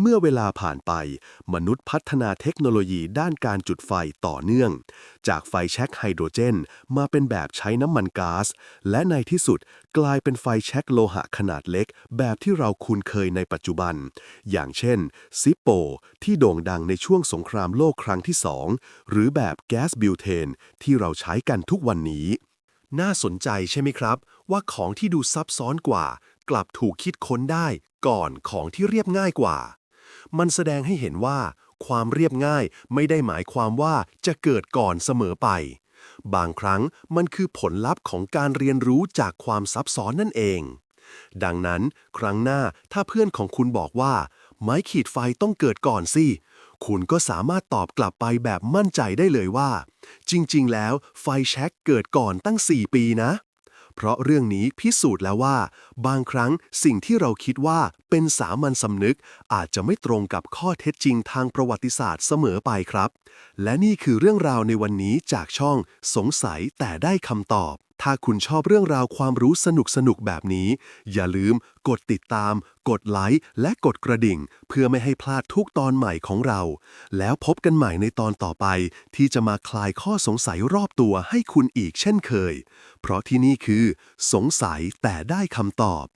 เมื่อเวลาผ่านไป มนุษย์พัฒนาเทคโนโลยีด้านการจุดไฟต่อเนื่อง จากไฟแช็กไฮโดรเจน มาเป็นแบบใช้น้ำมันก๊าซและในที่สุดกลายเป็นไฟแช็กโลหะขนาดเล็ก แบบที่เราคุ้นเคยในปัจจุบัน อย่างเช่น ซิปโป ที่โด่งดังในช่วงสงครามโลกครั้งที่สองหรือแบบแก๊สบิวเทน ที่เราใช้กันทุกวันนี้ น่าสนใจใช่ไหมครับ ว่าของที่ดูซับซ้อนกว่า กลับถูกคิดค้นได้ก่อนของที่เรียบง่ายกว่า มันแสดงให้เห็นว่า ความเรียบง่ายไม่ได้หมายความว่าจะเกิดก่อนเสมอไป บางครั้งมันคือผลลัพธ์ของการเรียนรู้จากความซับซ้อนนั่นเอง ดังนั้น ครั้งหน้าถ้าเพื่อนของคุณบอกว่า ไม้ขีดไฟต้องเกิดก่อนสิคุณก็สามารถตอบกลับไปแบบมั่นใจได้เลยว่า จริง ๆ แล้วไฟแช็กเกิดก่อนตั้ง 4 ปีนะ เพราะเรื่องนี้พิสูจน์แล้วว่า บางครั้งสิ่งที่เราคิดว่าเป็นสามัญสำนึก อาจจะไม่ตรงกับข้อเท็จจริงทางประวัติศาสตร์เสมอไปครับ และนี่คือเรื่องราวในวันนี้จากช่องสงสัยแต่ได้คำตอบ ถ้าคุณชอบเรื่องราวความรู้สนุกสนุกๆแบบนี้ อย่าลืมกดติดตาม กดไลค์และกดกระดิ่ง เพื่อไม่ให้พลาดทุกตอนใหม่ของเรา แล้วพบกันใหม่ในตอนต่อไป ที่จะมาคลายข้อสงสัยรอบตัวให้คุณอีกเช่นเคย เพราะที่นี่คือ สงสัยแต่ได้คำตอบ